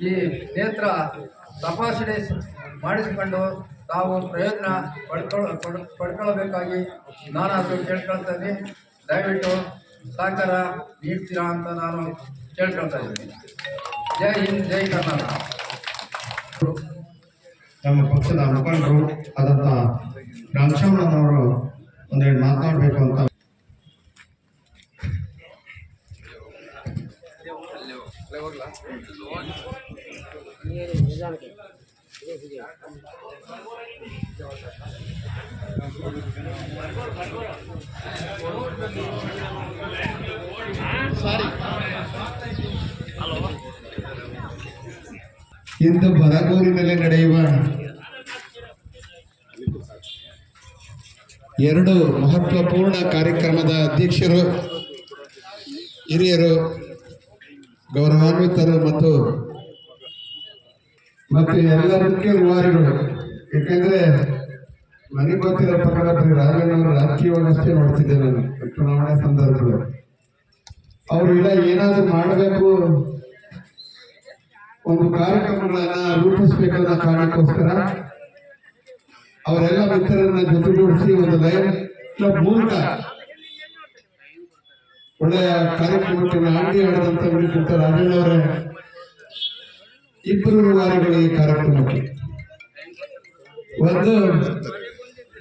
ಈ ನೇತ್ರ ತಪಾಸಣೆ ಮಾಡಿಸಿಕೊಂಡು ತಾವು ಪ್ರಯೋಜನ ಪಡ್ಕೊಳ್ಳ ಪಡ್- ಪಡ್ಕೊಳ್ಬೇಕಾಗಿ ನಾನಾದರೂ ಕೇಳ್ಕೊಳ್ತಾ ಇದ್ದೀನಿ. ದಯವಿಟ್ಟು ಸಹಕಾರ ನೀಡ್ತೀರಾ ಅಂತ ನಾನು ಕೇಳ್ಕೊಳ್ತಾ ಇದ್ದೀನಿ. ಜೈ ಹಿಂದ್, ಜೈ ಕರ್ನಾಟಕ. ನಮ್ಮ ಪಕ್ಷದ ಮುಖಂಡರು ಆದಂಥ ರಾಮಚಂದ್ರನವರು ಒಂದೆರಡು ಮಾತನಾಡಬೇಕು ಅಂತ ಇಂದು ಬರಗೂರಿನಲ್ಲಿ ನಡೆಯುವ ಎರಡು ಮಹತ್ವಪೂರ್ಣ ಕಾರ್ಯಕ್ರಮದ ಅಧ್ಯಕ್ಷರು ಹಿರಿಯರು ಗೌರವಾನ್ವಿತರು ಮತ್ತು ಮತ್ತು ಎಲ್ಲ ಏಕೆಂದರೆ ಏಕೆಂದ್ರೆ ನನಗೆ ಗೊತ್ತಿರೋ ಪ್ರಕಾರ ಬರೀ ರಾಜಣ್ಣವರು ವ್ಯವಸ್ಥೆ ನೋಡ್ತಿದ್ದೆ ನಾನು ಚುನಾವಣೆ ಸಂದರ್ಭದಲ್ಲಿ. ಅವರು ಇಲ್ಲ, ಏನಾದರೂ ಮಾಡಬೇಕು. ಒಂದು ಕಾರ್ಯಕ್ರಮಗಳನ್ನ ರೂಪಿಸಬೇಕನ್ನೋ ಕಾರಣಕ್ಕೋಸ್ಕರ ಅವರೆಲ್ಲ ಮಿತ್ರರನ್ನ ಜೊತೆಗೂಡಿಸಿ ಒಂದು ಲೈನ್ ಮೂಲಕ ಒಳ್ಳೆಯ ಕಾರ್ಯಕ್ರಮಕ್ಕೆ ನಾಂದಿ ಹಾಡಿದಂತ ವಿನಿಕುಂಟ ರಾಜಣ್ಣವರೇ, ಇಬ್ಬರು ವಾರಿಗಳು ಈ ಕಾರ್ಯಕ್ರಮಕ್ಕೆ. ಒಂದು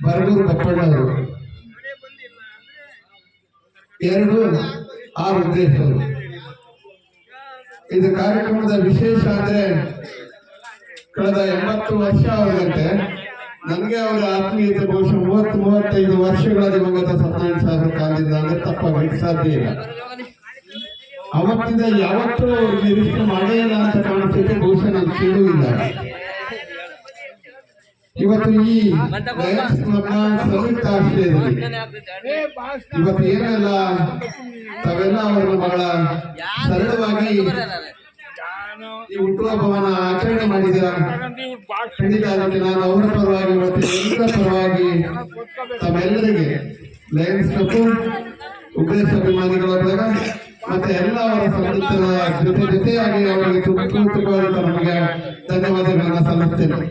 ಬರಗೂರು ಬಪ್ಪಣ್ಣವರು ಎರಡು ಆ ಉದ್ದೇಶ ಇದು ಕಾರ್ಯಕ್ರಮದ ವಿಶೇಷ ಅಂದ್ರೆ ಕಳೆದ ಎಂಬತ್ತು ವರ್ಷ ಅವರಂತೆ ನನಗೆ ಅವರ ಆತ್ಮೀಯತೆ ಬಹುಶಃ ಮೂವತ್ತು, ಮೂವತ್ತೈದು ವರ್ಷಗಳ ದಿವಂಗತ ಸತ್ಯನಾರಾಯಣ ಸಾಹೇಬರ ಕಾಲದಿಂದ ಅಂದ್ರೆ ಸಾಧ್ಯ ಇಲ್ಲ. ಅವತ್ತಿಂದ ಯಾವತ್ತೂ ನಿರೀಕ್ಷೆ ಮಾಡೇ ಇಲ್ಲ ಅಂತ ಕಾಣಿಸ್ತೈತೆ ಬಹುಶಃ ನಾನು ಇಲ್ಲ. ಇವತ್ತು ಈ ಸಂಯುಕ್ತ ಆಶ್ರಯದಲ್ಲಿ ಇವತ್ತು ಏನೆಲ್ಲ, ತಾವೆಲ್ಲ ಅವರನ್ನು ಬಹಳ ಸರಳವಾಗಿ ಈ ಹುಟ್ಟುಹಬ್ಬವನ್ನ ಆಚರಣೆ ಮಾಡಿದ ಖಂಡಿತ ಅದಕ್ಕೆ ನಾನು ಅವರ ಪರವಾಗಿ ಮತ್ತು ಎಲ್ಲರ ಪರವಾಗಿ ತಮ್ಮೆಲ್ಲರಿಗೆ ಲಯನ್ಸ್ ಕಪ್ಪು ಉಗ್ರೇಶ್ ಅಭಿಮಾನಿಗಳಾದಾಗ ಮತ್ತೆ ಎಲ್ಲ ಅವರ ಸಂಬಂಧಿತರ ಜೊತೆ ಜೊತೆಯಾಗಿ ಅವರಿಗೆ ತುಂಬ ನಮಗೆ ಧನ್ಯವಾದಗಳನ್ನ ಸಲ್ಲಿಸ್ತೇನೆ.